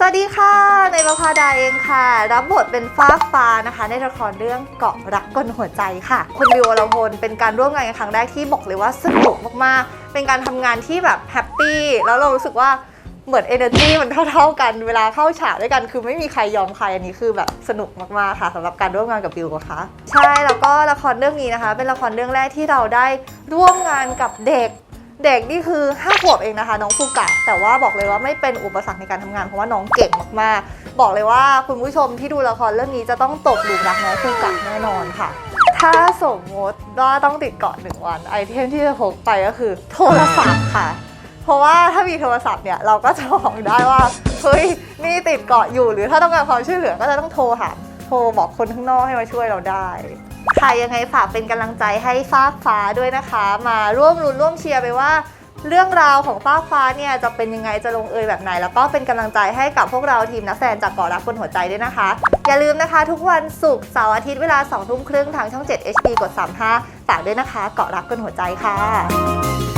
สวัสดีค่ะ ในประภาดาเองค่ะ รับบทเป็นฟ้าฟ้านะคะ ในละครเรื่องเกาะรักกลหัวใจค่ะ คุณวิวอรพลเป็นการร่วมงานกันครั้งแรกที่บอกเลยว่าสนุกมากๆ เป็นการทำงานที่แบบแฮปปี้แล้วเรารู้สึกว่าเหมือน energy มันเท่า ๆกันเวลาเข้าฉากด้วยกัน คือไม่มีใครยอมใครอันนี้คือแบบสนุกมากๆค่ะสำหรับการร่วมงานกับวิวนะคะใช่แล้วก็ละครเรื่องนี้นะคะ เป็นละครเรื่องแรกที่เราได้ร่วมงานกับเด็ก เด็กนี่คือ5ขวบเองนะคะ น้องฟูกะแต่ว่าบอกเลยว่าไม่เป็นอุปสรรคในการทำงานเพราะว่าน้องเก่งมากๆ บอกเลยว่าคุณผู้ชมที่ดูละครเรื่องนี้จะต้องตกหลุมรักน้องฟูกะแน่นอนค่ะ ถ้าสมมติว่าต้องติดเกาะหนึ่งวัน ไอเทมที่จะพกไปก็คือโทรศัพท์ค่ะ เพราะว่าถ้ามีโทรศัพท์เนี่ยเราก็จะบอกได้ว่าเฮ้ยนี่ติดเกาะอยู่หรือถ้าต้องการความช่วยเหลือก็จะต้องโทรหาโทรบอกคนข้างนอกให้มาช่วยเราได้ ค่ะยังไงฝากเป็นกำลังใจให้ฟ้าฟ้าด้วยนะคะ มาร่วมรุนร่วมเชียร์ไปว่า เรื่องราวของฟ้าฟ้าเนี่ยจะเป็นยังไงจะลงเอยแบบไหน แล้วก็เป็นกำลังใจให้กับพวกเราทีมนักแสดงจากเกาะรักคนหัวใจด้วยนะคะ อย่าลืมนะคะ ทุกวันศุกร์เสาร์อาทิตย์เวลา2ทุ่มครึ่งทางช่อง 7 HD กด 35ฝากด้วยนะคะ เกาะรักคนหัวใจค่ะ